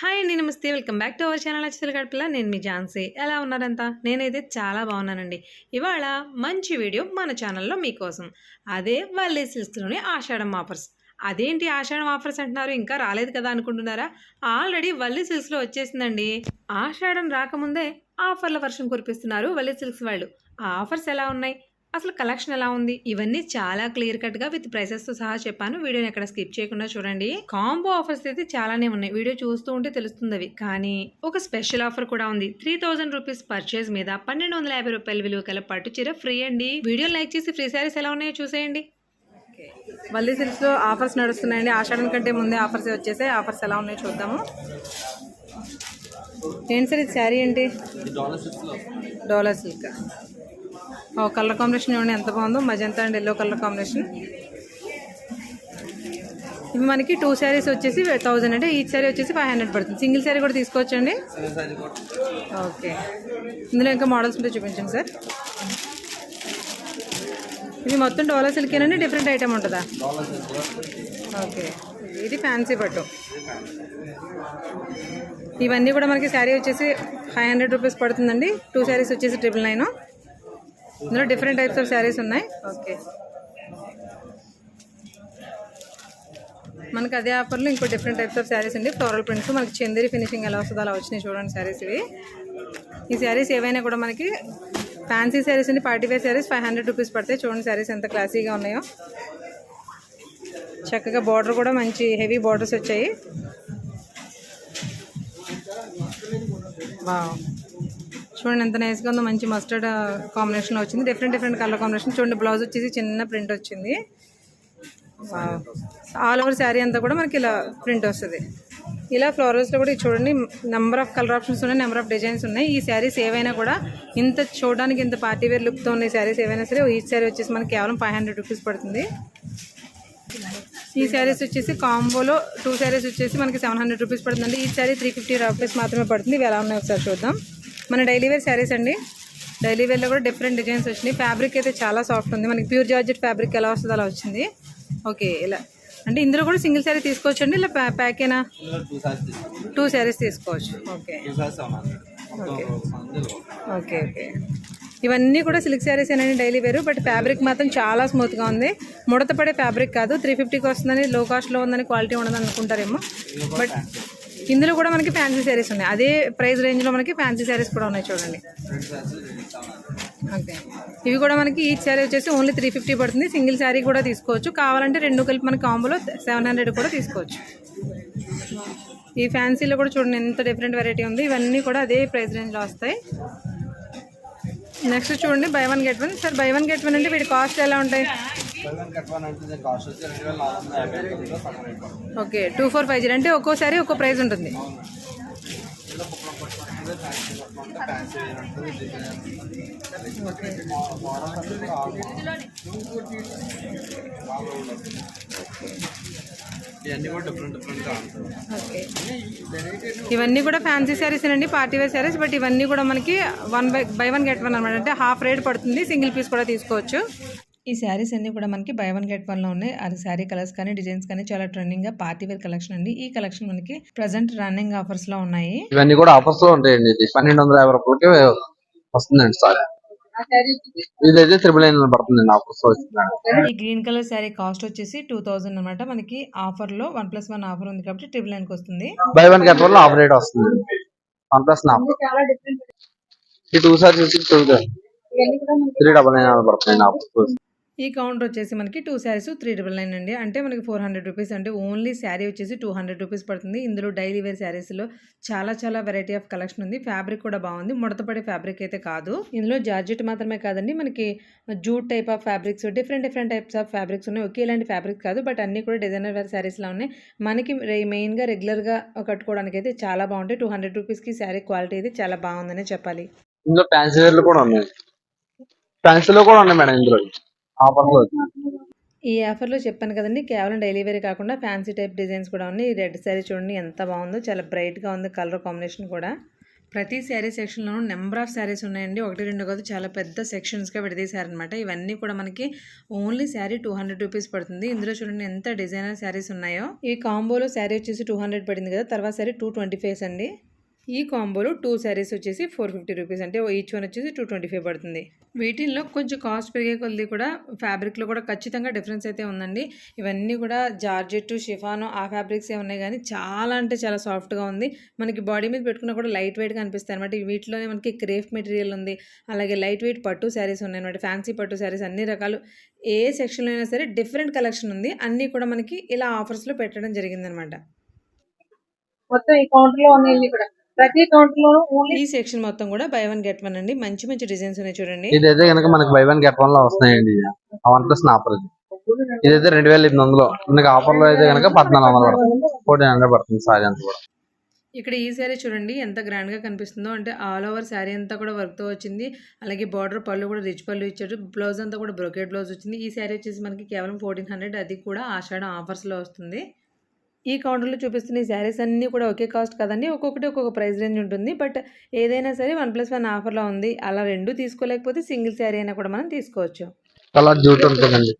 Hi అండి నమస్తే. Welcome back to our channel అచ్చలు గడపల. నేను మీ ఝాన్సీ. ఎలా ఉన్నారంతా? నేనైతే చాలా బాగున్నానండి. ఇవాళ మంచి వీడియో మన ఛానల్లో మీకోసం. అదే వల్లే సిల్క్స్లోని ఆషాఢం ఆఫర్స్. అదేంటి ఆషాఢం ఆఫర్స్ అంటున్నారు? ఇంకా రాలేదు కదా అనుకుంటున్నారా? ఆల్రెడీ వల్లి సిల్క్స్లో వచ్చేసిందండి. ఆషాఢం రాకముందే ఆఫర్ల వర్షం కురిపిస్తున్నారు వల్లి సిల్క్స్ వాళ్ళు. ఆ ఆఫర్స్ ఎలా ఉన్నాయి? అసలు కలెక్షన్ ఎలా ఉంది? ఇవన్నీ చాలా క్లియర్ కట్గా విత్ ప్రైసెస్తో సహా చెప్పాను. వీడియోని ఎక్కడ స్కిప్ చేయకుండా చూడండి. కాంబో ఆఫర్స్ అయితే చాలానే ఉన్నాయి. వీడియో చూస్తూ ఉంటే తెలుస్తుంది అవి. కానీ ఒక స్పెషల్ ఆఫర్ కూడా ఉంది. త్రీ థౌసండ్ రూపీస్ పర్చేస్ మీద పన్నెండు వందల యాభై రూపాయల విలువ కల పట్టు చీర ఫ్రీ అండి. వీడియో లైక్ చేసి ఫ్రీ సారీస్ ఎలా ఉన్నాయో చూసేయండి. వల్లి సిల్క్స్లో ఆఫర్స్ నడుస్తున్నాయండి. ఆషాఢం కంటే ముందే ఆఫర్స్ వచ్చేసాయి. ఆఫర్స్ ఎలా ఉన్నాయో చూద్దాము. ఏంటి సార్ ఇది శారీ ఏంటి? డోలా సిల్క్. కలర్ కాంబినేషన్ చూడండి ఎంత బాగుందో. Magenta and yellow colour combination. ఇవి మనకి టూ శారీస్ వచ్చేసి థౌజండ్ అంటే ఈచ్ శారీ వచ్చేసి ఫైవ్ హండ్రెడ్ పడుతుంది. సింగిల్ శారీ కూడా తీసుకోవచ్చండి? ఓకే. ఇందులో ఇంకా మోడల్స్ ఉంటే చూపించండి సార్. ఇది మొత్తం డోలా సిల్కేనండి డిఫరెంట్ ఐటమ్ ఉంటుందా? ఓకే. ఇది ఫ్యాన్సీ పట్టు. ఇవన్నీ కూడా మనకి శారీ వచ్చేసి ఫైవ్ హండ్రెడ్ రూపీస్ పడుతుందండి. టూ శారీస్ వచ్చేసి ట్రిపుల్ నైన్ ఇందులో డిఫరెంట్ టైప్స్ ఆఫ్ శారీస్ ఉన్నాయి. ఓకే మనకి అదే ఆఫర్లో ఇంకో డిఫరెంట్ టైప్స్ ఆఫ్ శారీస్ అండి ఫ్లోరల్ ప్రింట్స్ మనకి చందేరి ఫినిషింగ్ ఎలా వస్తుందో అలా వచ్చినాయి చూడండి శారీస్ ఇవి. ఈ శారీస్ ఏవైనా కూడా మనకి ఫ్యాన్సీ శారీస్ అండి party wear saris five hundred rupees పడతాయి. చూడండి శారీస్ ఎంత క్లాసీగా ఉన్నాయో. చక్కగా బార్డర్ కూడా మంచి హెవీ బార్డర్స్ వచ్చాయి. వావ్ చూడండి ఎంత నైస్గా ఉందో. మంచి మస్టర్డ్ కాంబినేషన్లో uh, వచ్చింది. డిఫరెంట్ డిఫరెంట్ కలర్ కాంబినేషన్ చూడండి బ్లౌజ్ వచ్చేసి చిన్న ప్రింట్ వచ్చింది. ఆల్ ఓవర్ శారీ అంతా కూడా మనకి ఇలా ప్రింట్ వస్తుంది. ఇలా ఫ్లవర్స్లో కూడా ఇది చూడండి నెంబర్ ఆఫ్ కలర్ ఆప్షన్స్ ఉన్నాయి నెంబర్ ఆఫ్ డిజైన్స్ ఉన్నాయి. ఈ శారీస్ ఏవైనా కూడా ఇంత చూడడానికి ఇంత పార్టీ వేర్ లుక్తో ఉన్నాయి శారీస్ ఏవైనా సరే ఈ శారీ వచ్చేసి మనకి కేవలం ఫైవ్ హండ్రెడ్ రూపీస్ పడుతుంది. ఈ శారీస్ వచ్చేసి కాంబోలో టూ శారీస్ వచ్చేసి మనకి సెవెన్ హండ్రెడ్ రూపీస్ పడుతుందండి. ఈ శారీ త్రీ ఫిఫ్టీ రూపీస్ మాత్రమే పడుతుంది. ఇవి ఎలా ఉన్నాయి ఒకసారి చూద్దాం. మన డైలీ వేర్ శారీస్ అండి. డైలీ వేర్లో కూడా డిఫరెంట్ డిజైన్స్ వచ్చినాయి. ఫ్యాబ్రిక్ అయితే చాలా సాఫ్ట్ ఉంది. మనకి ప్యూర్ జార్జెట్ ఫ్యాబ్రిక్ ఎలా వస్తుందో అలా వచ్చింది. ఓకే ఇలా. అంటే ఇందులో కూడా సింగిల్ శారీ తీసుకోవచ్చు. అండి ఇలా ప్యా- ప్యాకేనా టూ శారీస్ తీసుకోవచ్చు ఓకే ఓకే ఓకే ఇవన్నీ కూడా సిల్క్ శారీస్ ఏనండి డైలీ వేరు బట్ ఫ్యాబ్రిక్ మాత్రం చాలా స్మూత్గా ఉంది. ముడత పడే ఫ్యాబ్రిక్ కాదు. త్రీ ఫిఫ్టీకి వస్తుందని లో కాస్ట్లో ఉందని క్వాలిటీ ఉండదని అనుకుంటారేమో. బట్ ఇందులో కూడా మనకి ఫ్యాన్సీ శారీస్ ఉన్నాయి. అదే ప్రైస్ రేంజ్లో మనకి ఫ్యాన్సీ శారీస్ కూడా ఉన్నాయి చూడండి. ఓకే ఇవి కూడా మనకి ఈచ్ శారీ వచ్చేసి ఓన్లీ త్రీ ఫిఫ్టీ పడుతుంది. సింగిల్ శారీ కూడా తీసుకోవచ్చు. కావాలంటే రెండు కలిపి మనకి కాంబోలో సెవెన్ హండ్రెడ్ కూడా తీసుకోవచ్చు. ఈ ఫ్యాన్సీలో కూడా చూడండి ఎంత డిఫరెంట్ వెరైటీ ఉంది. ఇవన్నీ కూడా అదే ప్రైస్ రేంజ్లో వస్తాయి. నెక్స్ట్ చూడండి buy one get one sir buy one get one అంటే వీటి కాస్ట్ ఎలా ఉంటాయి? Okay two four five zero. అంటే ఒక్కోసారి ఒక్కో ప్రైస్ ఉంటుంది. ఇవన్నీ కూడా ఫ్యాన్సీ శారీస్ అండి పార్టీ వేర్ శారీస్ బట్ ఇవన్నీ కూడా మనకి one buy buy one get one అనమాట అంటే హాఫ్ రేట్ పడుతుంది సింగిల్ పీస్ కూడా తీసుకోవచ్చు. ఈ శారీస్ అన్ని కూడా మనకి బై వన్ గెట్ వన్లో ఉన్నాయి. అది శారీ కలర్స్ కానీ డిజైన్స్ కానీ చాలా ట్రెండింగ్గా పార్టీ వేర్ కలెక్షన్ అండి. ఈ కలెక్షన్ మనకి ప్రజెంట్ రన్నింగ్ ఆఫర్స్లో ఉన్నాయి. ఇవన్నీ కూడా ఆఫర్స్లో ఉంటాయండి. ఇది పన్నెండు వందల యాభై రూపాయలకి వస్తుందండి సార్. ఇదైతే త్రిబుల్ నైన్ ఆఫర్స్లో ఈ గ్రీన్ కలర్ శారీ కాస్ట్ వచ్చేసి టూ థౌజండ్ అనమాట మనకి ఆఫర్లో వన్ ప్లస్ వన్ ఆఫర్ ఉంది కాబట్టి ట్రిపుల్ నైన్కి వస్తుంది. Buy one get one offer rate వస్తుంది. వన్ ప్లస్ ఆఫర్ ఈ two saris three double nine పడుతుంది ఆఫర్స్ ఈ కౌంటర్ వచ్చేసి మనకి two saris three double nine అండి. అంటే మనకి ఫోర్ హండ్రెడ్ రూపీస్ అంటే ఓన్లీ శారీ వచ్చేసి టూ హండ్రెడ్ రూపీస్ పడుతుంది. ఇందులో డైలీ వేర్ శారీస్లో చాలా చాలా వెరైటీ ఆఫ్ కలెక్షన్ ఉంది. ఫ్యాబ్రిక్ కూడా బాగుంది. ముడతపడే ఫ్యాబ్రిక్ అయితే కాదు. ఇందులో జార్జెట్ మాత్రమే కాదండి. మనకి jute type of fabrics different different types of fabrics ఉన్నాయి. ఒకే ఇలాంటి ఫ్యాబ్రిక్ కాదు. బట్ అన్నీ కూడా డిజైనర్ వేర్ శారీస్లో ఉన్నాయి. మనకి మెయిన్గా రెగ్యులర్గా కట్టుకోవడానికి అయితే చాలా బాగుంటాయి. టూ హండ్రెడ్ రూపీస్కి శారీ క్వాలిటీ అయితే చాలా బాగుందనే చెప్పాలి. ఇందులో ఫ్యాన్సీ వేర్లు కూడా ఉన్నాయి. ఫ్యాన్సీలో కూడా ఉన్నాయి మేడం ఇందులో. ఆఫర్లో ఈ ఆఫర్లో చెప్పాను కదండి కేవలం డైలీ వేర్ కాకుండా ఫ్యాన్సీ టైప్ డిజైన్స్ కూడా ఉన్నాయి. రెడ్ శారీ చూడండి ఎంత బాగుందో చాలా బ్రైట్గా ఉంది కలర్ కాంబినేషన్ కూడా. ప్రతి శారీ సెక్షన్లోనూ నెంబర్ ఆఫ్ శారీస్ ఉన్నాయండి. ఒకటి రెండు కాదు చాలా పెద్ద సెక్షన్స్గా విడదీశారనమాట ఇవన్నీ కూడా మనకి only sari two hundred rupees పడుతుంది. ఇందులో చూడండి ఎంత డిజైనర్ శారీస్ ఉన్నాయో. ఈ కాంబోలో శారీ వచ్చేసి టూ హండ్రెడ్ పడింది కదా తర్వాత శారీ టూ ట్వంటీ ఫైవ్స్ అండి. ఈ కాంబోలో టూ శారీస్ వచ్చేసి ఫోర్ ఫిఫ్టీ రూపీస్. అంటే ఈచ్ వన్ వచ్చేసి టూ ట్వంటీ ఫైవ్ పడుతుంది. వీటిల్లో కొంచెం కాస్ట్ పెరిగే కొద్ది కూడా ఫ్యాబ్రిక్లో కూడా ఖచ్చితంగా డిఫరెన్స్ అయితే ఉందండి. ఇవన్నీ కూడా జార్జెట్ షిఫాను ఆ ఫ్యాబ్రిక్సే ఉన్నాయి కానీ చాలా అంటే చాలా సాఫ్ట్గా ఉంది. మనకి బాడీ మీద పెట్టుకున్నా కూడా లైట్ వెయిట్గా అనిపిస్తాయి అనమాట వీటిలోనే మనకి క్రేఫ్ మెటీరియల్ ఉంది. అలాగే లైట్ వెయిట్ పట్టు శారీస్ ఉన్నాయి అనమాట ఫ్యాన్సీ పట్టు శారీస్ అన్ని రకాలు. ఏ సెక్షన్లో అయినా సరే డిఫరెంట్ కలెక్షన్ ఉంది. అన్నీ కూడా మనకి ఇలా ఆఫర్స్లో పెట్టడం జరిగిందనమాట మొత్తం ఈ కౌంటర్లో ఉన్నాయి ఇక్కడ ప్రతి కౌంటర్ లోను ఓన్లీ ఈ సెక్షన్ మొత్తం కూడా బై వన్ గెట్ వన్ అండి. మంచి మంచి డిజైన్స్ ఉన్నాయి చూడండి. ఇదైతే కనుక మనకి బై వన్ గెట్ వన్లో వస్తున్నాయండి. వన్ ప్లస్ ఆఫర్ ఇది. ఇదైతే రెండు వేల ఎనిమిది వందలు. మనకి ఆఫర్లో అయితే కనుక పద్నాలుగు వందలు పడుతుంది. ఫోర్టీన్ హండ్రెడ్ పడుతుంది సారీ అంతా కూడా. ఇక్కడ ఈ శారీ చూడండి ఎంత గ్రాండ్గా కనిపిస్తుందో. అంటే ఆల్ ఓవర్ శారీ అంతా కూడా వర్క్తో వచ్చింది. అలాగే బార్డర్ పళ్ళు కూడా రిచ్ పళ్ళు ఇచ్చాడు బ్లౌజ్ అంతా కూడా బ్రొకెట్ బ్లౌజ్ వచ్చింది. ఈ శారీ వచ్చేసి మనకి కేవలం ఫోర్టీన్ హండ్రెడ్ అది కూడా ఆషాఢం ఆఫర్స్లో వస్తుంది. ఈ కౌంటర్లో చూపిస్తున్న ఈ శారీస్ అన్నీ కూడా ఒకే కాస్ట్ కదండి. ఒక్కొక్కటి ఒక్కొక్క ప్రైస్ రేంజ్ ఉంటుంది. బట్ ఏదైనా సరే వన్ ప్లస్ వన్ ఆఫర్లో ఉంది. అలా రెండు తీసుకోలేకపోతే సింగిల్ శారీ అయినా కూడా మనం తీసుకోవచ్చు. కలర్ జూట్ ఉంటుందండి.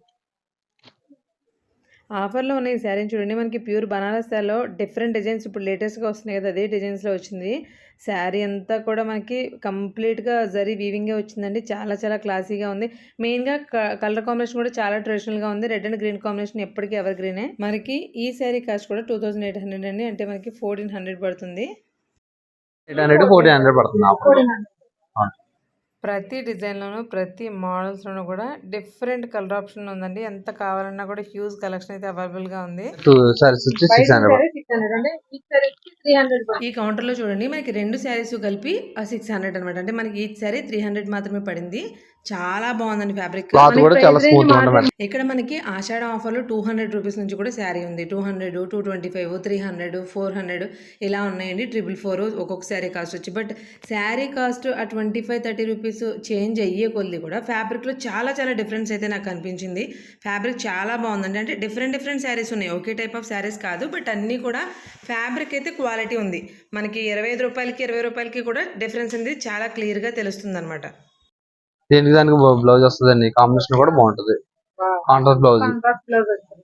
ఆఫర్లో ఉన్న ఈ శారీని చూడండి. మనకి ప్యూర్ బనారస్ శారీలో డిఫరెంట్ డిజైన్స్ ఇప్పుడు లేటెస్ట్గా వస్తున్నాయి కదా అదే డిజైన్స్లో వచ్చింది. శారీ అంతా కూడా మనకి కంప్లీట్గా జరీ వీవింగే వచ్చిందండి. చాలా చాలా క్లాసీగా ఉంది. మెయిన్గా కలర్ కాంబినేషన్ కూడా చాలా ట్రెడిషనల్గా ఉంది. రెడ్ అండ్ గ్రీన్ కాంబినేషన్ ఎప్పటికీ ఎవర్ గ్రీనే మనకి ఈ శారీ కాస్ట్ కూడా టూ థౌజండ్ ఎయిట్ హండ్రెడ్ అండి. అంటే మనకి ఫోర్టీన్ హండ్రెడ్ పడుతుంది. ఎయిట్ హండ్రెడ్ ఫోర్టీన్ హండ్రెడ్ పడుతుంది. ప్రతి డిజైన్లోనూ ప్రతి మోడల్స్లోనూ కూడా డిఫరెంట్ కలర్ ఆప్షన్ ఉందండి. ఎంత కావాలన్నా కూడా హ్యూజ్ కలెక్షన్ అయితే ఉంది. సిక్స్ హండ్రెడ్ అంటే ఈ సారీ త్రీ హండ్రెడ్ ఈ కౌంటర్లో చూడండి మనకి రెండు శారీస్ కలిపి సిక్స్ హండ్రెడ్ అనమాట అంటే మనకి ఈ శారీ త్రీ హండ్రెడ్ మాత్రమే పడింది. చాలా బాగుందండి ఫ్యాబ్రిక్. ఇక్కడ మనకి ఆషాఢ ఆఫర్లో టూ హండ్రెడ్ రూపీస్ నుంచి కూడా శారీ ఉంది. Two hundred two twenty five three hundred four hundred ఇలా ఉన్నాయండి. ట్రిపుల్ ఫోర్ ఒక్కొక్క శారీ కాస్ట్ వచ్చి. బట్ శారీ కాస్ట్ ఆ twenty five thirty rupees change అయ్యే కొద్ది కూడా ఫ్యాబ్రిక్లో చాలా చాలా డిఫరెన్స్ అయితే నాకు కనిపించింది ఫ్యాబ్రిక్ చాలా బాగుందండి. అంటే డిఫరెంట్ డిఫరెంట్ శారీస్ ఉన్నాయి. ఒకే టైప్ ఆఫ్ శారీస్ కాదు. బట్ అన్నీ కూడా ఫ్యాబ్రిక్ అయితే క్వాలిటీ ఉంది. మనకి ఇరవై ఐదు రూపాయలకి ఇరవై రూపాయలకి కూడా డిఫరెన్స్ అనేది చాలా క్లియర్గా తెలుస్తుంది అనమాట దేనికి దానికి బ్లౌజ్ వస్తుందండి? కాంబినేషన్ కూడా బాగుంటది. కాంట్రాస్ట్ బ్లౌజ్ కాంట్రాస్ట్ బ్లౌజ్ వస్తుంది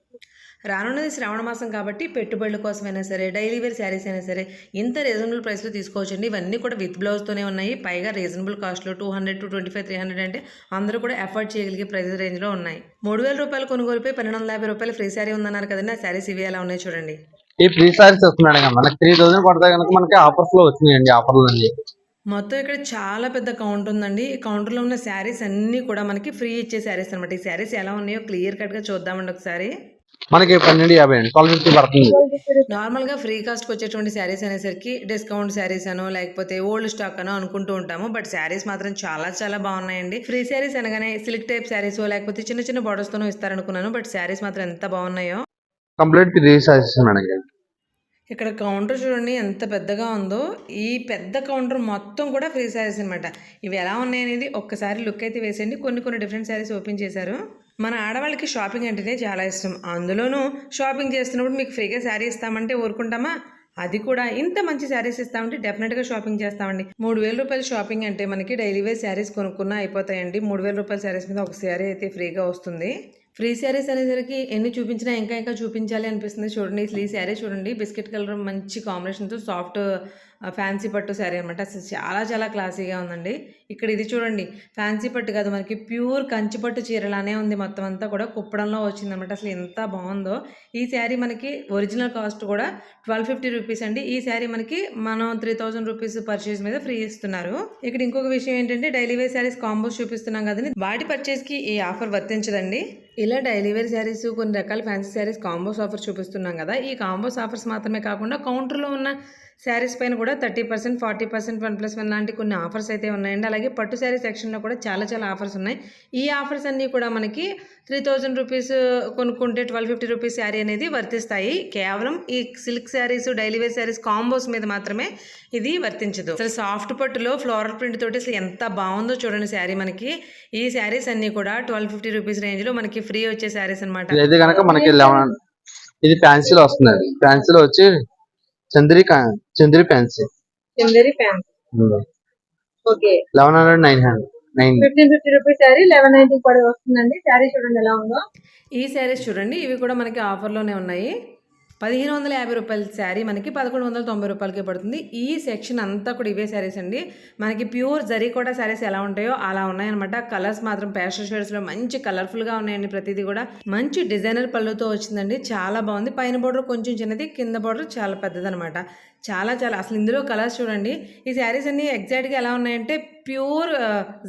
రానున్నది శ్రావణ మాసం కాబట్టి పెట్టుబడుల కోసమైనా సరే డైలీ వేర్ శారీస్ అయినా సరే ఇంత రీజనబుల్ ప్రైస్లో తీసుకోవచ్చండి. ఇవన్నీ కూడా విత్ బ్లౌజ్తోనే ఉన్నాయి. పైగా రీజనబుల్ కాస్ట్లో two hundred to twenty five three hundred అంటే అందరూ కూడా ఎఫర్ట్ చేయగలిగే ప్రైస్ రేంజ్లో ఉన్నాయి. మూడు వేల రూపాయలు కొనుగోలుపై పన్నెండు వందల యాభై రూపాయలు ఫ్రీ శారీ ఉందన్నారు కదండి. ఆ శారీస్ ఇవి ఎలా ఉన్నాయి చూడండి. ఈ ఫ్రీ సారీస్ వస్తున్నాడు కదా మనకి త్రీ థౌసండ్ పడతాయి కనుక మనకి ఆఫర్స్లో వచ్చినాయండి ఆఫర్లు అన్ని. మొత్తం ఇక్కడ చాలా పెద్ద కౌంటర్ ఉందండి. ఈ కౌంటర్లో ఉన్న శారీస్ అన్నీ కూడా మనకి ఫ్రీ ఇచ్చే శారీస్ అనమాట ఈ శారీస్ ఎలా ఉన్నాయో క్లియర్ కట్గా చూద్దామండి ఒకసారి. మనకి పన్నెండు యాభై అండి. ట్వెల్వ్ ఫిఫ్టీ పడుతుంది. నార్మల్గా ఫ్రీ కాస్ట్కి వచ్చేటువంటి శారీస్ అనేసరికి డిస్కౌంట్ శారీస్ అనో లేకపోతే ఓల్డ్ స్టాక్ అనో అనుకుంటూ ఉంటాము. బట్ శారీస్ మాత్రం చాలా చాలా బాగున్నాయండి. ఫ్రీ శారీస్ అనగానే సిల్క్ టైప్ శారీస్ లేకపోతే చిన్న చిన్న బోర్డర్స్తోనూ ఇస్తారనుకున్నాను. బట్ శారీస్ మాత్రం ఎంత బాగున్నాయో. Complete free saris madam. ఇక్కడ కౌంటర్ చూడండి ఎంత పెద్దగా ఉందో. ఈ పెద్ద కౌంటర్ మొత్తం కూడా ఫ్రీ శారీస్ అనమాట ఇవి ఎలా ఉన్నాయనేది ఒక్కసారి లుక్ అయితే వేసేయండి. కొన్ని కొన్ని డిఫరెంట్ శారీస్ ఓపెన్ చేశారు. మన ఆడవాళ్ళకి షాపింగ్ అంటేనే చాలా ఇష్టం. అందులోనూ షాపింగ్ చేస్తున్నప్పుడు మీకు ఫ్రీగా శారీ ఇస్తామంటే ఊరుకుంటామా? అది కూడా. ఇంత మంచి శారీస్ ఇస్తామంటే డెఫినెట్గా షాపింగ్ చేస్తామండి. మూడు వేల రూపాయల షాపింగ్ అంటే మనకి డైలీ వేర్ శారీస్ కొనుక్కున్నా అయిపోతాయండి. మూడు వేల రూపాయల శారీస్ మీద ఒక శారీ అయితే ఫ్రీగా వస్తుంది. ఫ్రీ శారీస్ అనేసరికి ఎన్ని చూపించినా ఇంకా ఇంకా చూపించాలి అనిపిస్తుంది. చూడండి ఈ శారీ చూడండి. బిస్కెట్ కలర్ మంచి కాంబినేషన్తో సాఫ్ట్ ఫ్యాన్సీ పట్టు శారీ అనమాట అసలు చాలా చాలా క్లాసీగా ఉందండి. ఇక్కడ ఇది చూడండి. ఫ్యాన్సీ పట్టు కాదు మనకి ప్యూర్ కంచిపట్టు చీరలానే ఉంది మొత్తం అంతా కూడా. కుప్పడంలో వచ్చిందనమాట అసలు ఎంత బాగుందో. ఈ శారీ మనకి ఒరిజినల్ కాస్ట్ కూడా ట్వెల్వ్ ఫిఫ్టీ రూపీస్ అండి. ఈ శారీ మనకి మనం త్రీ థౌజండ్ రూపీస్ పర్చేస్ మీద ఫ్రీ ఇస్తున్నారు. ఇక్కడ ఇంకొక విషయం ఏంటంటే డైలీ వేర్ శారీస్ కాంబోస్ చూపిస్తున్నాం కదండి. వాటి పర్చేస్కి ఈ ఆఫర్ వర్తించదండి. ఇలా డైలీ వేర్ శారీస్ కొన్ని రకాల ఫ్యాన్సీ శారీస్ కాంబోస్ ఆఫర్ చూపిస్తున్నాం కదా. ఈ కాంబోస్ ఆఫర్స్ మాత్రమే కాకుండా కౌంటర్లో ఉన్న శారీస్ పైన కూడా thirty percent forty percent one plus one లాంటి కొన్ని ఆఫర్స్ అయితే ఉన్నాయండి. అలాగే పట్టు శారీ సెక్షన్లో కూడా చాలా చాలా ఆఫర్స్ ఉన్నాయి. ఈ ఆఫర్స్ అన్నీ కూడా మనకి త్రీ థౌజండ్ రూపీస్ కొనుక్కుంటే ట్వెల్వ్ ఫిఫ్టీ రూపీస్ శారీ అనేది వర్తిస్తాయి. కేవలం ఈ silk saris daily wear saris combos మీద మాత్రమే ఇది వర్తించదు. అసలు సాఫ్ట్ పట్టులో ఫ్లోరల్ ప్రింట్ తోటి అసలు ఎంత బాగుందో చూడండి శారీ మనకి. ఈ శారీస్ అన్నీ కూడా ట్వెల్వ్ ఫిఫ్టీ రూపీస్ రేంజ్లో మనకి ఫ్రీ వచ్చే శారీస్ అనమాట కనుక మనకి ఇది ఫ్యాన్సీలో వస్తుంది ఫ్యాన్సీలో వచ్చి చంద్రి కా- Chanderi fancy Chanderi fan okay. Eleven hundred nine hundred nine. Fifteen fifty rupees sari eleven ninety పడి వస్తుందండి. శారీ చూడండి ఎలా ఉందో. ఈ శారీస్ చూడండి ఇవి కూడా మనకి ఆఫర్లోనే ఉన్నాయి. పదిహేను వందల యాభై రూపాయల శారీ మనకి పదకొండు వందల తొంభై రూపాయలకి పడుతుంది. ఈ సెక్షన్ అంతా కూడా ఇవే శారీస్ అండి. మనకి ప్యూర్ జరీ కూడా శారీస్ ఎలా ఉంటాయో అలా ఉన్నాయన్నమాట. కలర్స్ మాత్రం ప్యాషన్ షేడ్స్లో మంచి కలర్ఫుల్గా ఉన్నాయండి ప్రతిదీ కూడా. మంచి డిజైనర్ పళ్ళుతో వచ్చిందండి. చాలా బాగుంది. పైన బోర్డర్ కొంచెం చిన్నది కింద బోర్డర్ చాలా పెద్దదనమాట చాలా చాలా అసలు ఇందులో కలర్స్ చూడండి. ఈ శారీస్ అన్ని ఎగ్జాక్ట్గా ఎలా ఉన్నాయంటే ప్యూర్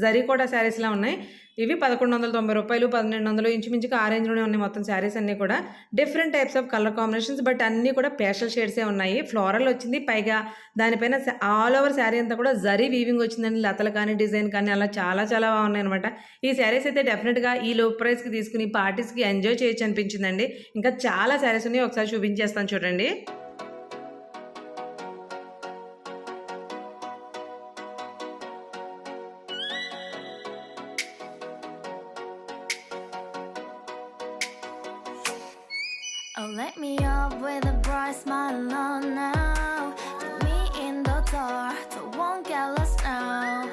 జరీ కూడా శారీస్లా ఉన్నాయి. ఇవి పదకొండు వందల తొంభై రూపాయలు పన్నెండు వందలు ఇంచుమించుగా ఆ రేంజ్లోనే ఉన్నాయి మొత్తం శారీస్ అన్నీ కూడా. Different types of colour combinations but అన్నీ కూడా పేషల్ షేడ్సే ఉన్నాయి. ఫ్లోరల్ వచ్చింది పైగా దానిపైన ఆల్ ఓవర్ శారీ అంతా కూడా జరీ వీవింగ్ వచ్చిందండి. లతలు కానీ డిజైన్ కానీ అలా చాలా చాలా బాగున్నాయి అనమాట ఈ శారీస్ అయితే డెఫినెట్గా ఈ లో ప్రైస్కి తీసుకుని పార్టీస్కి ఎంజాయ్ చేయొచ్చు అనిపించిందండి. ఇంకా చాలా శారీస్ ఉన్నాయి ఒకసారి చూపించేస్తాను చూడండి. Oh, let me up with a bright smile on now. Take me in the dark, so won't get lost now.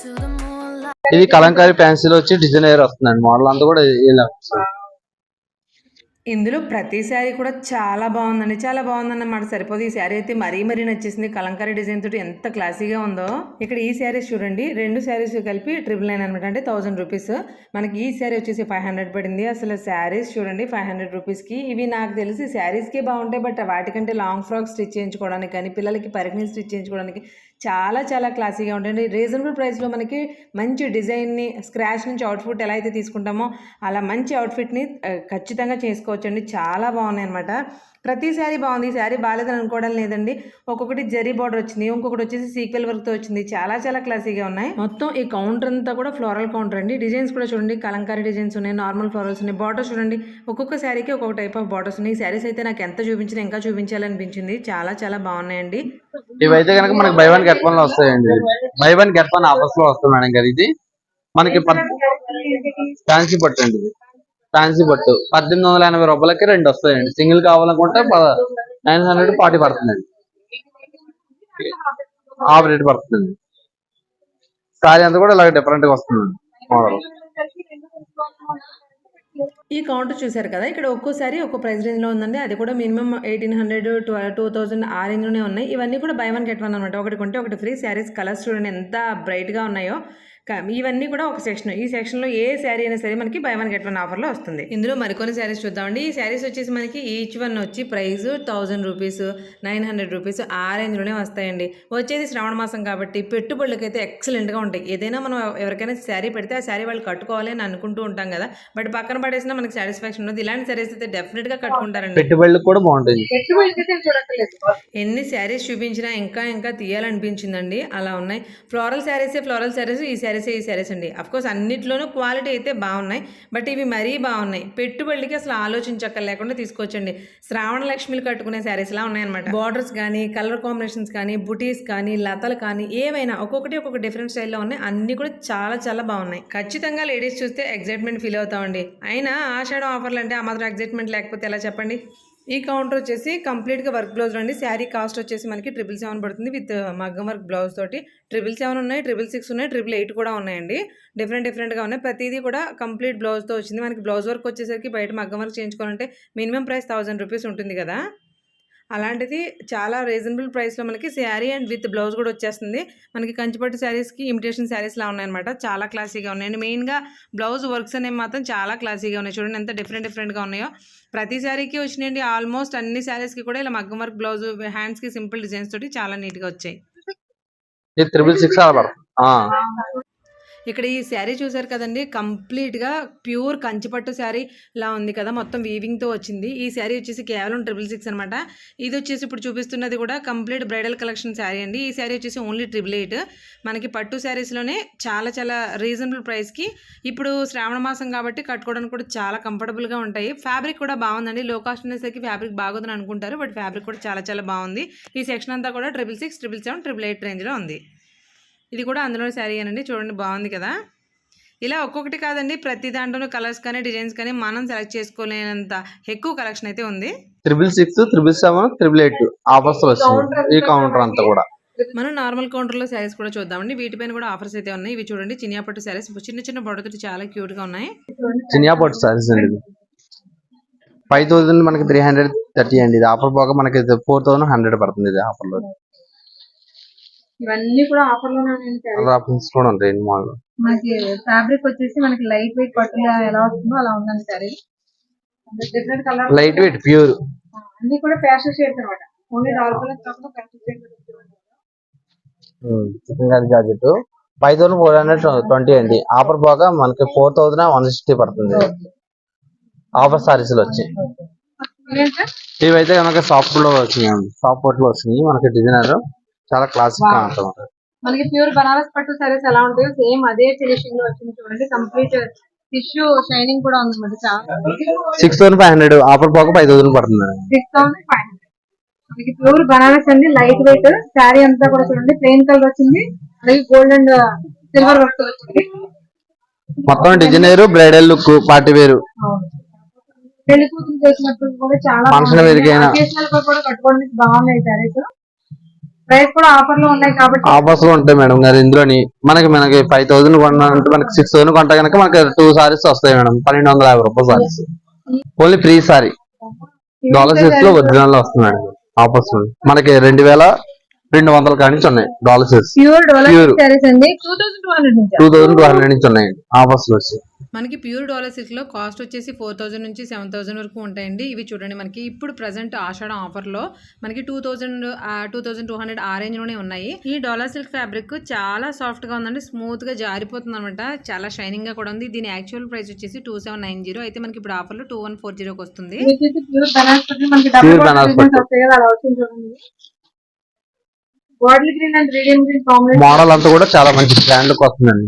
To the moonlight. ఇది కలంకారీ ఫ్యాన్సీలో వచ్చి డిజైనర్ వస్తుందండి మోడల్ అంతా కూడా ఇలా వస్తుంది. ఇందులో ప్రతి శారీ కూడా చాలా బాగుందండి. చాలా బాగుందన్నమాట. సరిపోదు. ఈ శారీ అయితే మరీ మరీ నచ్చేసింది. కలంకారీ డిజైన్ తోటి ఎంత క్లాసీగా ఉందో. ఇక్కడ ఈ శారీస్ చూడండి. రెండు శారీస్ కలిపి ట్రిపుల్ నైన్ అనమాట అంటే థౌసండ్ రూపీస్. మనకి ఈ శారీ వచ్చేసి ఫైవ్ హండ్రెడ్ పడింది. అసలు శారీస్ చూడండి. ఫైవ్ హండ్రెడ్ రూపీస్కి ఇవి నాకు తెలిసి శారీస్కే బాగుంటాయి. బట్ వాటికంటే లాంగ్ ఫ్రాక్ స్టిచ్ చేయించుకోవడానికి కానీ పిల్లలకి పరికిణి స్టిచ్ చేయించుకోవడానికి చాలా చాలా క్లాసీగా ఉంటుంది రీజనబుల్ ప్రైస్లో మనకి మంచి డిజైన్ని స్క్రాచ్ నుంచి అవుట్ఫిట్ ఎలా అయితే తీసుకుంటామో అలా మంచి అవుట్ఫిట్ని ఖచ్చితంగా చేసుకోవచ్చండి. చాలా బాగున్నాయి అనమాట ప్రతి శారీ బాగుంది. ఈ శారీ బాగాలేదని అనుకోవడం లేదండి. ఒక్కొక్కటి జరీ బార్డర్ వచ్చింది. ఇంకొకటి వచ్చేసి సీక్వెల్ వర్క్తో వచ్చింది. చాలా చాలా క్లాసీగా ఉన్నాయి. మొత్తం ఈ కౌంటర్ అంతా కూడా ఫ్లోరల్ కౌంటర్ అండి. డిజైన్స్ కూడా చూడండి. కలంకారీ డిజైన్స్ ఉన్నాయి. నార్మల్ ఫ్లోరల్స్ ఉన్నాయి. బార్డర్ చూడండి. ఒక్కొక్క శారీకి ఒక్కొక్క టైప్ ఆఫ్ బార్డర్స్ ఉన్నాయి. ఈ శారీస్ అయితే నాకు ఎంత చూపించినా ఇంకా చూపించాలనిపించింది. చాలా చాలా బాగున్నాయండి. ఇవైతే కనుక మనకి బై వన్ గెట్ వన్లో వస్తాయండి. బై వన్ గెట్ వన్ ఆఫర్స్లో వస్తుంది మేడం గారు. ఇది మనకి ఫ్యాన్సీ పట్టు అండి ఇది. ఫ్యాన్సీ పట్టు పద్దెనిమిది వందల ఎనభై రూపాయలకి రెండు వస్తాయండి. సింగిల్ కావాలనుకుంటే నైన్ హండ్రెడ్ ఫార్టీ పడుతుందండి. హాఫ్ రేట్ పడుతుంది సారీ అంతా కూడా ఇలా డిఫరెంట్గా వస్తుందండి. మోడల్ ఈ కౌంటర్ చూశారు కదా? ఇక్కడ ఒక్కోసారి ఒక్కో ప్రైస్ రేంజ్లో ఉందండి. అది కూడా minimum eighteen hundred two thousand ఆ రేంజ్లోనే ఉన్నాయి. ఇవన్నీ కూడా బై వన్ గెట్ వన్ అనమాట ఒకటి కొంటే ఒకటి ఫ్రీ. శారీస్ కలర్స్ చూడండి ఎంత బ్రైట్గా ఉన్నాయో. ఇవన్నీ కూడా ఒక సెక్షన్. ఈ సెక్షన్లో ఏ శారీ అయినా సరే మనకి బై వన్ గెట్ వన్ ఆఫర్లో వస్తుంది. ఇందులో మరికొన్ని శారీస్ చూద్దామండి. ఈ శారీస్ వచ్చేసి మనకి ఈచ్ వన్ వచ్చి price thousand rupees nine hundred rupees ఆ రేంజ్లోనే వస్తాయండి. వచ్చేది శ్రావణ మాసం కాబట్టి పెట్టుబడులకైతే ఎక్సలెంట్గా ఉంటాయి. ఏదైనా మనం ఎవరికైనా శారీ పెడితే ఆ శారీ వాళ్ళు కట్టుకోవాలి అని అనుకుంటూ ఉంటాం కదా. బట్ పక్కన పడేసినా మనకి సాటిస్ఫాక్షన్ ఉండదు. ఇలాంటి శారీస్ అయితే డెఫినెట్గా కట్టుకుంటారండి. పెట్టుబడులకు కూడా బాగుంటుంది. ఎన్ని శారీస్ చూపించినా ఇంకా ఇంకా తీయాలనిపించిందండి. అలా ఉన్నాయి. ఫ్లోరల్ శారీసే ఫ్లోరల్ శారీస్ ఈ శారీసే ఈ శారీస్ అండి. అఫ్కోర్స్ అన్నిట్లోనూ క్వాలిటీ అయితే బాగున్నాయి. బట్ ఇవి మరీ బాగున్నాయి. పెట్టుబడికి అసలు ఆలోచించక్కర్ లేకుండా తీసుకోవచ్చండి. శ్రావణ లక్ష్మిలు కట్టుకునే శారీస్లా ఉన్నాయన్నమాట. బార్డర్స్ కానీ కలర్ కాంబినేషన్స్ కానీ బుటీస్ కానీ లతలు కానీ ఏవైనా ఒక్కొక్కటి ఒక్కొక్క డిఫరెంట్ స్టైల్లో ఉన్నాయి. అన్ని కూడా చాలా చాలా బాగున్నాయి. ఖచ్చితంగా లేడీస్ చూస్తే ఎగ్జైట్మెంట్ ఫీల్ అవుతామండి. అయినా ఆషాఢం ఆఫర్లు అంటే ఆ మాత్రం ఎగ్జైట్మెంట్ లేకపోతే ఎలా చెప్పండి? ఈ కౌంటర్ వచ్చేసి కంప్లీట్గా వర్క్ బ్లౌజ్ అండి శారీ కాస్ట్ వచ్చేసి మనకి ట్రిపుల్ సెవెన్ పడుతుంది విత్ uh, మగ్గం వర్క్ బ్లౌజ్ తోటి. ట్రిపుల్ సెవెన్ ఉన్నాయి ట్రిపుల్ సిక్స్ ఉన్నాయి ట్రిపుల్ ఎయిట్ కూడా ఉన్నాయండి. డిఫరెంట్ డిఫరెంట్గా ఉన్నాయి. ప్రతిదీ కూడా కంప్లీట్ బ్లౌజ్తో వచ్చింది. మనకి బ్లౌజ్ వర్క్ వచ్చేసరికి బయట మగ్గం వర్క్ చేయించుకోవాలంటే మినిమం ప్రైస్ థౌసండ్ రూపీస్ ఉంటుంది కదా. అలాంటిది చాలా రీజనబుల్ ప్రైస్లో మనకి శారీ అండ్ విత్ బ్లౌజ్ కూడా వచ్చేస్తుంది. మనకి కంచిపట్టు శారీస్కి ఇమిటేషన్ శారీస్లా ఉన్నాయన్నమాట. చాలా క్లాసీగా ఉన్నాయండి మెయిన్గా బ్లౌజ్ వర్క్స్ అనేవి మాత్రం చాలా క్లాసీగా ఉన్నాయి. చూడండి ఎంత డిఫరెంట్ డిఫరెంట్గా ఉన్నాయో. ప్రతి శారీకి వచ్చినాయండి. ఆల్మోస్ట్ అన్ని శారీస్కి కూడా ఇలా మగ్గం వర్క్ బ్లౌజ్ హ్యాండ్స్కి సింపుల్ డిజైన్స్ తోటి చాలా నీట్గా వచ్చాయి. Triple six. ఇక్కడ ఈ శారీ చూసారు కదండి? కంప్లీట్గా ప్యూర్ కంచిపట్టు శారీ లా ఉంది కదా మొత్తం వీవింగ్తో వచ్చింది. ఈ శారీ వచ్చేసి కేవలం ట్రిపుల్ సిక్స్ అనమాట. ఇది వచ్చేసి ఇప్పుడు చూపిస్తున్నది కూడా కంప్లీట్ బ్రైడల్ కలెక్షన్ శారీ అండి. ఈ శారీ వచ్చేసి ఓన్లీ ట్రిపుల్ ఎయిట్ మనకి పట్టు శారీస్లోనే చాలా చాలా రీజనబుల్ ప్రైస్కి ఇప్పుడు శ్రావణ మాసం కాబట్టి కట్టుకోవడానికి కూడా చాలా కంఫర్టబుల్గా ఉంటాయి. ఫ్యాబ్రిక్ కూడా బాగుందండి. లో కాస్ట్ ఉండేసరికి ఫ్యాబ్రిక్ బాగుందని అనుకుంటారు బట్ ఫ్యాబ్రిక్ కూడా చాలా చాలా బాగుంది. ఈ సెక్షన్ అంతా కూడా triple six triple seven triple eight రేంజ్లో ఉంది. ఇది కూడా అందులో శారీ అనండి. చూడండి బాగుంది కదా. ఇలా ఒక్కొక్కటి కాదండి ప్రతి దాంట్లోనూ కలర్స్ కానీ డిజైన్స్ కానీ మనం సెలెక్ట్ చేసుకోలేనంత ఎక్కువ కలెక్షన్ అయితే ఉంది. Triple six triple seven triple eight offers వచ్చింది. ఈ కౌంటర్ అంతా కూడా. మనం నార్మల్ కౌంటర్లో శారీస్ కూడా చూద్దామండి. వీటిపైన కూడా ఆఫర్స్ అయితే ఉన్నాయి. ఇవి చూడండి చినియా పట్టు శారీస్. చిన్న చిన్న బొడతో చాలా క్యూట్గా ఉన్నాయి. చినియా పట్టు సారీస్ అండి ఫైవ్ థౌసండ్ మనకి త్రీ హండ్రెడ్ థర్టీ అండి. ఇది ఆఫర్ పోగా మనకి ఫోర్ థౌసండ్ హండ్రెడ్ పడుతుంది ఇది ఆఫర్లో ఇవన్నీ కూడా ఆఫర్లోనే మనకి ఫ్యాబ్రిక్ వచ్చేసి మనకి లైట్ వెయిట్ పట్టులో ఎలా వస్తుందో అలా ఉందండి sari different colour light weight pure అన్ని కూడా ఫ్యాషన్ షేడ్స్ అనమాట ఓన్లీ డార్క్ కలర్ కాకుండా shades chikankari jacket five thousand four hundred twenty అండి. ఆఫర్ పోగా మనకి ఫోర్ థౌసండ్ వన్ సిక్స్టీ పడుతుంది. ఆఫర్ సారీస్లో వచ్చి ఇవైతే కనుక సాఫ్ట్లో వచ్చినాయి. సాఫ్ట్లో వచ్చినాయి. మనకి డిజైనర్ చాలా క్లాసిక్గా ఉంటుంది. మనకి ప్యూర్ బనారస్ పట్టు సారీస్ ఎలా ఉంటాయో సేమ్ అదే ఫినిషింగ్లో వచ్చింది చూడండి. కంప్లీట్ టిష్యూ షైనింగ్ కూడా ఉంది మరి చాలా. Six thousand five hundred offer పోగా ఫైవ్ థౌసండ్ పడుతుంది. సిక్స్ థౌసండ్ ఫైవ్ మనకి ప్యూర్ బనారస్ అండి లైట్ వెయిట్ శారీ అంతా కూడా చూడండి ప్లెయిన్ కలర్ వచ్చింది. అలాగే గోల్డ్ అండ్ సిల్వర్ వర్క్ వచ్చింది మొత్తం డిజైనర్ బ్రైడల్ లుక్ పార్టీ వేరు పెళ్ళి కూతురు చేసినప్పుడు కూడా చాలా గా కూడా కట్టుకోవడానికి బాగున్నాయి సారీస్ ప్రైస్ కూడా ఆఫర్లో ఉన్నాయి కాబట్టి. ఆఫర్స్లో ఉంటాయి మేడం. గారు ఇందులోని మనకి మనకి ఫైవ్ థౌసండ్ కొన్నామంటే మనకి సిక్స్ థౌసండ్ కొంటే కనుక మనకి టూ సారీస్ వస్తాయి మేడం. పన్నెండు వందల యాభై రూపాయలు సారీస్ ఓన్లీ ఫ్రీ సారీ డాలర్ సెట్స్లో ఒరిజినల్లో వస్తుంది మేడం. ఆఫర్స్ మనకి రెండు వేల రెండు వందల కాడి నుంచి ఉన్నాయి Dola sets pure Dola Pure. Saris అండి. టూ థౌసండ్ టూ హండ్రెడ్ నుంచి? టూ థౌసండ్ టూ హండ్రెడ్ నుంచి ఉన్నాయి ఆఫర్స్లో వచ్చి. మనకి ప్యూర్ డాలర్ సిల్క్లో కాస్ట్ వచ్చేసి ఫోర్ థౌసండ్ నుంచి సెవెన్ థౌసండ్ వరకు ఉంటాయండి. ఇవి చూడండి మనకి ఇప్పుడు ప్రజెంట్ ఆషాఢం ఆఫర్లో మనకి two thousand two thousand two hundred ఆ రేంజ్లోనే ఉన్నాయి. ఈ డాలర్ సిల్క్ ఫ్యాబ్రిక్ చాలా సాఫ్ట్గా ఉందండి స్మూత్గా జారిపోతుంది అనమాట చాలా షైనింగ్గా కూడా ఉంది. దీని యాక్చువల్ ప్రైస్ వచ్చేసి టూ సెవెన్ నైన్ జీరో అయితే మనకి ఇప్పుడు ఆఫర్లో టూ వన్ ఫోర్ జీరోకి వస్తుంది. మోడల్ అంతా కూడా చాలా మంచి గ్రాండ్ లుక్ వస్తుందండి.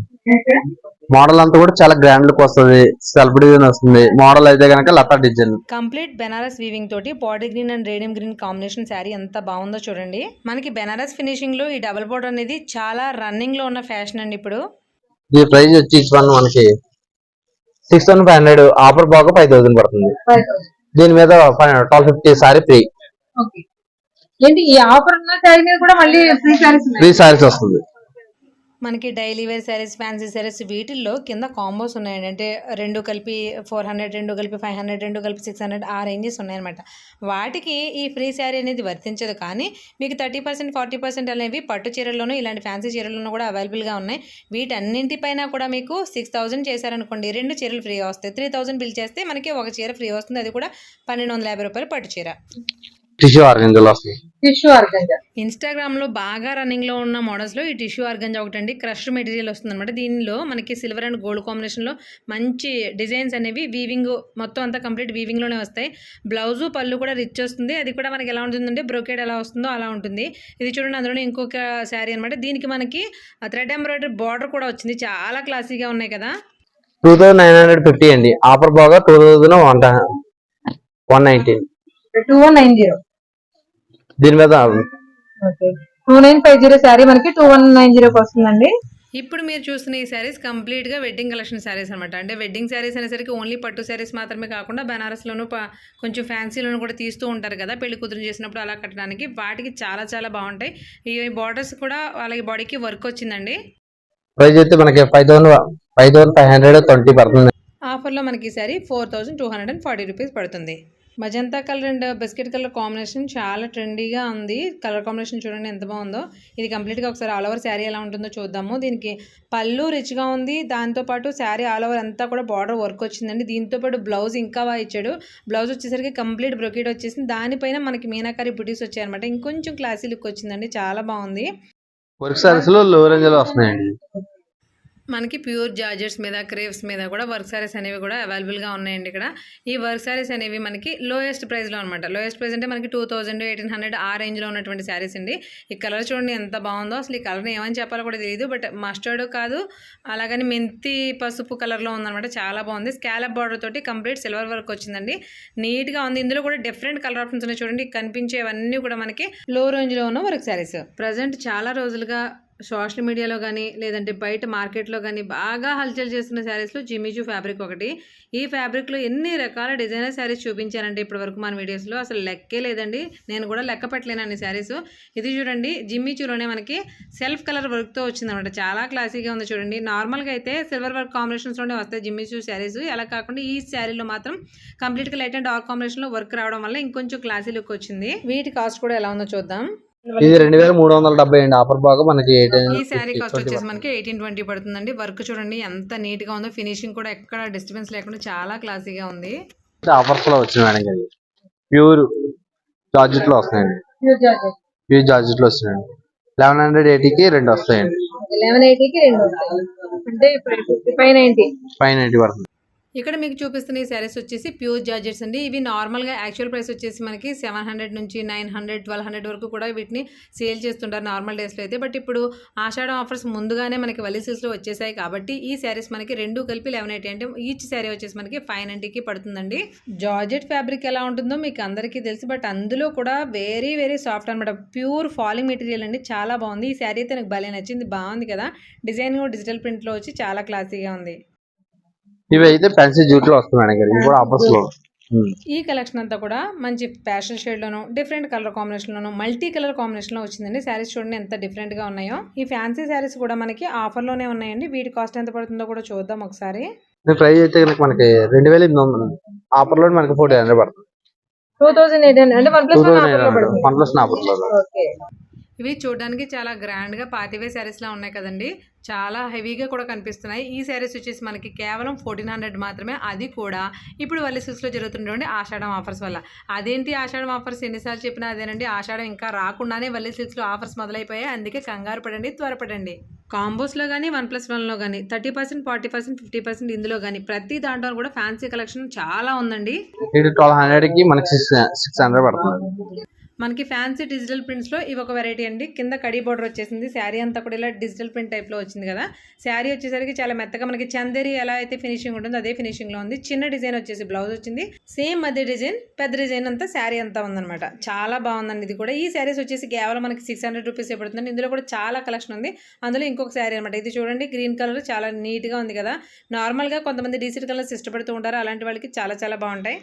మోడల్ అంతా కూడా చాలా గ్రాండ్ లుక్ వస్తుంది. సెల్ఫ్ డిజైన్ వస్తుంది. మోడల్ అయితే కనుక లతా డిజైన్. కంప్లీట్ బెనారస్ వీవింగ్ తోటి body green and radium green combination sari ఎంత బాగుందో చూడండి. మనకి బెనారస్ ఫినిషింగ్లో ఈ డబల్ బోర్డర్ అనేది చాలా రన్నింగ్లో ఉన్న ఫ్యాషన్ అండి ఇప్పుడు. ఈ ప్రైస్ వచ్చి వన్ మనకి six thousand five hundred offer పోగా ఫైవ్ థౌసండ్ పడుతుంది. దీని మీద twelve fifty sari free okay ఏంటి ఈ ఆఫర్ ఉన్న శారీ మీద కూడా మళ్ళీ ఫ్రీ శారీస్ ఉన్నాయి. ఫ్రీ సారీస్ వస్తుంది. మనకి daily wear saris fancy saris వీటిల్లో కింద కాంబోస్ ఉన్నాయండి. అంటే రెండు కలిపి ఫోర్ హండ్రెడ్ రెండు కలిపి ఫైవ్ హండ్రెడ్ రెండు కలిపి సిక్స్ హండ్రెడ్ ఆ రేంజెస్ ఉన్నాయన్నమాట. వాటికి ఈ ఫ్రీ శారీ అనేది వర్తించదు. కానీ మీకు థర్టీ పర్సెంట్ ఫార్టీ పర్సెంట్ అనేవి పట్టు చీరల్లోనూ ఇలాంటి ఫ్యాన్సీ చీరల్లోనూ కూడా అవైలబుల్గా ఉన్నాయి. వీటన్నింటిపైన కూడా మీకు సిక్స్ థౌసండ్ చేశారనుకోండి రెండు చీరలు ఫ్రీగా వస్తాయి. త్రీ థౌసండ్ బిల్ చేస్తే మనకి ఒక చీర ఫ్రీ వస్తుంది. అది కూడా పన్నెండు వందల యాభై రూపాయలు పట్టు చీర. టిష్యూ వస్తుంది టిష్యూ ఆర్గంజా. ఇన్స్టాగ్రామ్లో బాగా రన్నింగ్లో ఉన్న మోడల్స్లో ఈ టిష్యూ ఆర్గంజా ఒకటండి. క్రష్ మెటీరియల్ వస్తుంది అనమాట దీనిలో మనకి సిల్వర్ అండ్ గోల్డ్ కాంబినేషన్లో మంచి డిజైన్స్ అనేవి వీవింగ్ మొత్తం అంతా కంప్లీట్ వీవింగ్లోనే వస్తాయి. బ్లౌజ్ పళ్ళు కూడా రిచ్ వస్తుంది. అది కూడా మనకి ఎలా ఉంటుందంటే బ్రోకేడ్ ఎలా వస్తుందో అలా ఉంటుంది. ఇది చూడండి అందులోనే ఇంకొక శారీ అనమాట దీనికి మనకి థ్రెడ్ ఎంబ్రాయిడరీ బార్డర్ కూడా వచ్చింది. చాలా క్లాసీగా ఉన్నాయి కదా. Two thousand nine hundred fifty అండి. ఆఫర్ పోగా two thousand one one nineteen two one nine zero. దీని మీద okay. Two nine five zero sari మనకి టూ వన్ నైన్ జీరోకి వస్తుందండి. ఇప్పుడు మీరు చూస్తున్న ఈ శారీస్ కంప్లీట్గా వెడ్డింగ్ కలెక్షన్ శారీస్ అనమాట అంటే వెడ్డింగ్ శారీస్ అనేసరికి ఓన్లీ పట్టు శారీస్ మాత్రమే కాకుండా బనారస్లోను ప- కొంచెం ఫ్యాన్సీలోను కూడా తీస్తూ ఉంటారు కదా పెళ్ళి కూతురు చేసినప్పుడు అలా కట్టడానికి. వాటికి చాలా చాలా బాగుంటాయి. ఈ బార్డర్స్ కూడా అలాగే బాడీకి వర్క్ వచ్చిందండి. ప్రైస్ అయితే మనకి five thousand five thousand five hundred twenty పడుతుంది. ఆఫర్లో మనకి ఈ sari four thousand two hundred and forty rupees పడుతుంది. Magenta colour and biscuit colour combination చాలా ట్రెండీగా ఉంది. కలర్ కాంబినేషన్ చూడండి ఎంత బాగుందో. ఇది కంప్లీట్గా ఒకసారి ఆల్ ఓవర్ శారీ ఎలా ఉంటుందో చూద్దాము. దీనికి పళ్ళు రిచ్గా ఉంది. దాంతోపాటు శారీ ఆల్ ఓవర్ అంతా కూడా బార్డర్ వర్క్ వచ్చిందండి. దీంతో పాటు బ్లౌజ్ ఇంకా బాగా ఇచ్చాడు. బ్లౌజ్ వచ్చేసరికి కంప్లీట్ బ్రొకేట్ వచ్చేసింది. దానిపైన మనకి మీనాకారి బుటీస్ వచ్చాయన్నమాట. ఇంకొంచెం క్లాసీ లుక్ వచ్చిందండి. చాలా బాగుంది. వర్క్ సారీస్లో లో వస్తున్నాయండి. మనకి ప్యూర్ జార్జెట్స్ మీద క్రేవ్స్ మీద కూడా వర్క్ సారీస్ అనేవి కూడా అవైలబుల్గా ఉన్నాయండి ఇక్కడ. ఈ వర్క్ సారీస్ అనేవి మనకి లోయెస్ట్ ప్రైస్లో అనమాట లోయెస్ట్ ప్రైస్ అంటే మనకి టూ థౌజండ్ ఎయిటీన్ హండ్రెడ్ ఆ రేంజ్లో ఉన్నటువంటి శారీస్ అండి. ఈ కలర్ చూడండి ఎంత బాగుందో. అసలు ఈ కలర్ని ఏమని చెప్పాలో కూడా తెలియదు బట్ మస్టర్డ్ కాదు. అలాగని మెంతి పసుపు కలర్లో ఉందనమాట చాలా బాగుంది. స్కాలప్ బార్డర్ తోటి కంప్లీట్ సిల్వర్ వర్క్ వచ్చిందండి. నీట్గా ఉంది. ఇందులో కూడా డిఫరెంట్ కలర్ ఆప్షన్స్ ఉన్నాయి చూడండి. కనిపించేవన్నీ కూడా మనకి లో రేంజ్లో ఉన్న వర్క్ శారీస్ ప్రజెంట్ చాలా రోజులుగా సోషల్ మీడియాలో కానీ లేదంటే బయట మార్కెట్లో కానీ బాగా హల్చల్ చేస్తున్న శారీస్లో జిమిజు ఫ్యాబ్రిక్ ఒకటి. ఈ ఫ్యాబ్రిక్లో ఎన్ని రకాల డిజైనర్ శారీస్ చూపించానంటే ఇప్పటివరకు మన వీడియోస్లో అసలు లెక్కే లేదండి. నేను కూడా లెక్క పెట్టలేను అన్ని శారీస్. ఇది చూడండి జిమ్మిచూలోనే మనకి సెల్ఫ్ కలర్ వర్క్తో వచ్చిందనమాట. చాలా క్లాసీగా ఉంది చూడండి. నార్మల్గా అయితే సిల్వర్ వర్క్ కాంబినేషన్స్లోనే వస్తాయి జిమ్మిచూ శారీస్. అలా కాకుండా ఈ శారీలో మాత్రం కంప్లీట్గా లైట్ అండ్ డార్క్ కాంబినేషన్లో వర్క్ రావడం వల్ల ఇంకొంచెం క్లాసీ లుక్ వచ్చింది. వీటి కాస్ట్ కూడా ఎలా ఉందో చూద్దాం. ఇది రెండు వేల మూడు వందల డెబ్బై అండి. ఆఫర్ బాగా మనకి ఈ శారీ కాస్ట్ వచ్చేసి మనకి ఎయిటీన్ ట్వంటీ పడుతుందండి. వర్క్ చూడండి ఎంత నీట్గా ఉందో. ఫినిషింగ్ కూడా ఎక్కడ డిస్టర్బెన్స్ లేకుండా చాలా క్లాసీగా ఉంది. ఆఫర్స్లో వచ్చింది మేడం గారు ప్యూర్ జార్జెట్లో వస్తాయండి ప్యూర్ జార్జెట్లో వస్తాయండి లెవెన్ హండ్రెడ్ ఎయిటీకి రెండు వస్తాయండి. లెవెన్ ఎయిటీకి రెండు వస్తాయి. అంటే ఫైవ్ నైన్టీ ఫైవ్ నైన్టీ పడుతుంది. ఇక్కడ మీకు చూపిస్తున్న ఈ శారీస్ వచ్చేసి ప్యూర్ జార్జెట్స్ అండి. ఇవి నార్మల్గా యాక్చువల్ ప్రైస్ వచ్చేసి మనకి సెవెన్ హండ్రెడ్ నుంచి నైన్ హండ్రెడ్ ట్వెల్వ్ హండ్రెడ్ వరకు కూడా వీటిని సేల్ చేస్తుంటారు నార్మల్ డేస్లో అయితే. బట్ ఇప్పుడు ఆషాఢం ఆఫర్స్ ముందుగానే మనకి వల్లి వచ్చేసాయి కాబట్టి ఈ శారీస్ మనకి రెండు కలిపి లెవెన్ ఎయిటీ అంటే ఈచ్ శారీ వచ్చేసి మనకి ఫైవ్ నైంటీకి పడుతుందండి. జార్జెట్ ఫ్యాబ్రిక్ ఎలా ఉంటుందో మీకు అందరికీ తెలుసు. బట్ అందులో కూడా వెరీ వెరీ సాఫ్ట్ అనమాట ప్యూర్ ఫాలింగ్ మెటీరియల్ అండి. చాలా బాగుంది. ఈ శారీ అయితే నాకు భలే నచ్చింది. బాగుంది కదా. డిజైన్ కూడా డిజిటల్ ప్రింట్లో వచ్చి చాలా క్లాసీగా ఉంది. ఇవి అయితే పెన్సిల్ జూట్లో గారు ఇవి కూడా ఆఫర్స్లో. ఈ కలెక్షన్ అంతా కూడా మంచి ప్యాషన్ షేడ్లోను డిఫరెంట్ కలర్ కాంబినేషన్లోను మల్టీ కలర్ కాంబినేషన్లో వచ్చిందండి. శారీస్ చూడండి ఎంత డిఫరెంట్గా ఉన్నాయో. ఈ ఫ్యాన్సీ శారీస్ కూడా మనకి ఆఫర్లోనే ఉన్నాయండి. వీటి కాస్ట్ ఎంత పడుతుందో కూడా చూద్దాం ఒకసారి. ప్రైస్ అయితే కనుక మనకి రెండు వేల ఎనిమిది వందలు ఆఫర్లో మనకి ఫోర్టీ హండ్రెడ్ పడుతుంది. టూ థౌసండ్ ఎయిట్ హండ్రెడ్ అంటే one plus one offer plus ఆఫర్లో ఓకే ఇవి చూడడానికి చాలా గ్రాండ్గా పాతివే శారీస్లా ఉన్నాయి కదండి. చాలా హెవీగా కూడా కనిపిస్తున్నాయి. ఈ శారీస్ వచ్చేసి మనకి కేవలం ఫోర్టీన్ హండ్రెడ్ మాత్రమే. అది కూడా ఇప్పుడు వల్లి సిల్స్లో జరుగుతుండే ఆషాఢం ఆఫర్స్ వల్ల. అదేంటి ఆషాఢం ఆఫర్స్? ఎన్నిసార్లు చెప్పినా అదేనండి. ఆషాఢం ఇంకా రాకుండానే వల్లి ఆఫర్స్ మొదలైపోయాయి. అందుకే కంగారు పడండి త్వరపడండి. కాంబోస్లో కానీ వన్ ప్లస్ వన్లో కానీ thirty percent forty percent fifty percent ఇందులో కానీ ప్రతి దాంట్లో కూడా ఫ్యాన్సీ కలెక్షన్ చాలా ఉందండి. ఇది ట్వెల్వ్ మనకి సిక్స్ హండ్రెడ్ పడుతుంది. మనకి ఫ్యాన్సీ డిజిటల్ ప్రింట్స్లో ఇవి ఒక వెరైటీ అండి. కింద కడీ బోర్డర్ వచ్చేసింది. శారీ అంతా కూడా ఇలా డిజిటల్ ప్రింట్ టైప్లో వచ్చింది కదా. శారీ వచ్చేసరికి చాలా మెత్తగా మనకి చందేరి ఎలా అయితే ఫినిషింగ్ ఉంటుందో అదే ఫినిషింగ్లో ఉంది. చిన్న డిజైన్ వచ్చేసి బ్లౌజ్ వచ్చింది. సేమ్ అదే డిజైన్ పెద్ద డిజైన్ అంతా శారీ అంతా ఉందన్నమాట. చాలా బాగుందండి ఇది కూడా. ఈ శారీస్ వచ్చేసి కేవలం మనకి సిక్స్ హండ్రెడ్ రూపీస్ పడుతుంది ఇందులో కూడా చాలా కలెక్షన్ ఉంది. అందులో ఇంకొక శారీ అనమాట ఇది చూడండి గ్రీన్ కలర్ చాలా నీట్గా ఉంది కదా. నార్మల్గా కొంతమంది డీసెంట్ కలర్స్ ఇష్టపడుతూ ఉంటారు. అలాంటి వాళ్ళకి చాలా చాలా బాగుంటాయి.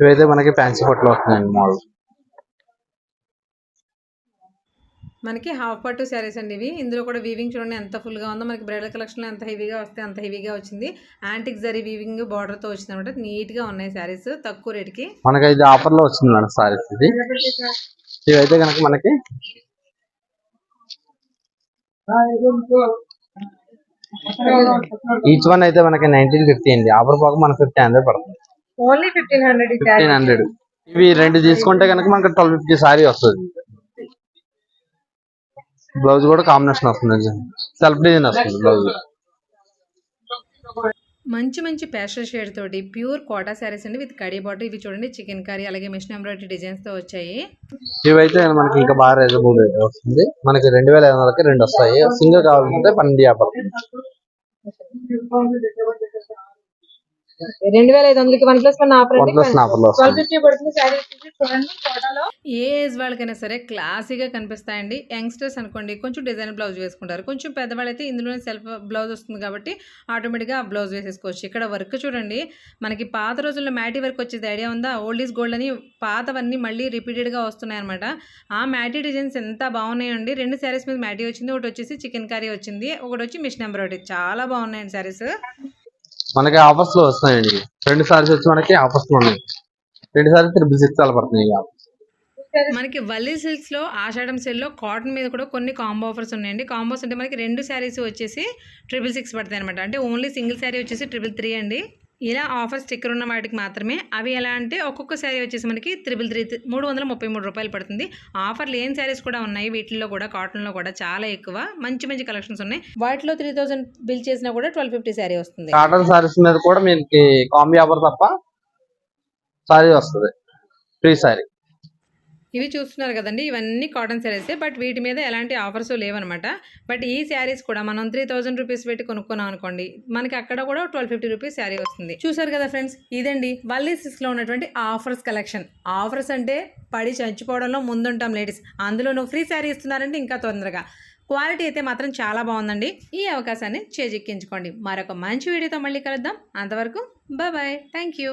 ఇవైతే మనకి ఫ్యాన్సీ పట్టులో వస్తున్నాయండి మోడల్ మనకి హాఫ్ పట్టు శారీస్ అండి ఇవి. ఇందులో కూడా వీవింగ్ చూడండి ఎంత ఫుల్గా ఉందో. మనకి బ్రైడల్ కలెక్షన్లో ఎంత హెవీగా వస్తే అంత హెవీగా వచ్చింది. యాంటిక్ జరీ వీవింగ్ బార్డర్తో వచ్చింది అనమాట. నీట్గా ఉన్నాయి శారీస్ తక్కువ రేట్కి మనకి ఇది ఆఫర్లో వచ్చింది మేడం సారీస్ ఇది. ఇవైతే కనుక మనకి ఈచ్ వన్ అయితే మనకి నైన్టీన్ ఫిఫ్టీ అండి. ఆఫర్ పోక మనకి ఫిఫ్టీ హండ్రెడ్ పడుతుంది. Only fifteen hundred fifteen hundred. ఇవి రెండు తీసుకుంటే కనుక మనకి ట్వెల్వ్ ఫిఫ్టీ సారీ వస్తుంది. బ్లౌజ్ కూడా కాంబినేషన్ వస్తుంది. సెల్ఫ్ డిజైన్ వస్తుంది బ్లౌజ్. మంచి మంచి పేస్టల్ షేడ్ తోటి ప్యూర్ కోటా శారీస్ అండి విత్ కడీ బాటర్ ఇవి చూడండి చికెన్ కర్రీ అలాగే మిషన్ ఎంబ్రాయిడరీ డిజైన్స్తో వచ్చాయి. ఇవైతే మనకి ఇంకా బాగా రీజనబుల్ రేట్ వస్తుంది. మనకి రెండు వేల ఐదు వందలకి రెండు వస్తాయి. సింగిల్ కావాలంటే పన్నెండు యాభై. రెండు వేల ఐదు వందలకి one plus one offer twelve fifty పడుతుంది శారీ చూడండి ఏ ఏజ్ వాళ్ళకైనా సరే క్లాసీగా కనిపిస్తాయండి. యంగ్స్టర్స్ అనుకోండి కొంచెం డిజైన్ బ్లౌజ్ వేసుకుంటారు. కొంచెం పెద్దవాళ్ళు అయితే ఇందులోనే సెల్ఫ్ బ్లౌజ్ వస్తుంది కాబట్టి ఆటోమేటిక్గా ఆ బ్లౌజ్ వేసేసుకోవచ్చు. ఇక్కడ వర్క్ చూడండి మనకి పాత రోజుల్లో మ్యాటీ వర్క్ వచ్చేది ఐడియా ఉందా? ఓల్డ్ ఈజ్ గోల్డ్ అని పాతవన్నీ మళ్ళీ రిపీటెడ్గా వస్తున్నాయి అనమాట ఆ మ్యాటీ డిజైన్స్ ఎంత బాగున్నాయండి. రెండు శారీస్ మీద మ్యాటీ వచ్చింది ఒకటి వచ్చేసి చికెన్ కర్రీ వచ్చింది ఒకటి వచ్చి మిషన్ ఎంబ్రాయిడరీ చాలా బాగున్నాయండి శారీస్. మనకి ఆఫర్స్లో వస్తాయండి రెండు సారీస్ వచ్చి మనకి ఆఫర్స్లో ఉన్నాయి. రెండు సారీస్ త్రిబుల్ సిక్స్ అలా పడుతున్నాయి ఈ offers. మనకి వల్లీ సిల్క్స్లో ఆషాఢం సెల్లో కాటన్ మీద కూడా కొన్ని కాంబో ఆఫర్స్ ఉన్నాయండి. కాంబోస్ అంటే మనకి రెండు శారీస్ వచ్చేసి ట్రిపుల్ సిక్స్ పడతాయి అనమాట అంటే ఓన్లీ సింగిల్ శారీ వచ్చేసి ట్రిపుల్ త్రీ అండి. ఇలా ఆఫర్ స్టిక్కర్ ఉన్న వాటికి మాత్రమే. అవి ఎలా అంటే ఒక్కొక్క శారీ వచ్చేసి మనకి త్రిబుల్ త్రీ మూడు వందల ముప్పై మూడు రూపాయలు పడుతుంది. ఆఫర్ లేని శారీస్ కూడా ఉన్నాయి. వీటిల్లో కూడా కాటన్లో కూడా చాలా ఎక్కువ. మంచి మంచి కలెక్షన్స్ ఉన్నాయి. వాటిలో త్రీ థౌసండ్ బిల్ చేసినా కూడా ట్వెల్వ్ ఫిఫ్టీ శారీ వస్తుంది. కాటన్ శారీస్ మీద కూడా మీకు కాంబీ ఆఫర్ తప్ప సారీ వస్తుంది. ఫ్రీ సారీ ఇవి చూస్తున్నారు కదండి ఇవన్నీ కాటన్ శారీసే బట్ వీటి మీద ఎలాంటి ఆఫర్స్ లేవనమాట. బట్ ఈ శారీస్ కూడా మనం త్రీ థౌజండ్ రూపీస్ పెట్టి కొనుక్కున్నాం అనుకోండి మనకి అక్కడ కూడా ట్వెల్వ్ ఫిఫ్టీ రూపీస్ శారీ వస్తుంది. చూసారు కదా ఫ్రెండ్స్ ఇదండి వల్లీ సిక్స్లో ఉన్నటువంటి ఆఫర్స్ కలెక్షన్ ఆఫర్స్ అంటే పడి చచ్చిపోవడంలో ముందుంటాం లేడీస్ అందులో నువ్వు ఫ్రీ శారీ ఇస్తున్నారంటే ఇంకా తొందరగా. క్వాలిటీ అయితే మాత్రం చాలా బాగుందండి. ఈ అవకాశాన్ని చేజిక్కించుకోండి. మరొక మంచి వీడియోతో మళ్ళీ కలుద్దాం. అంతవరకు బాయ్ బాయ్ థ్యాంక్ యూ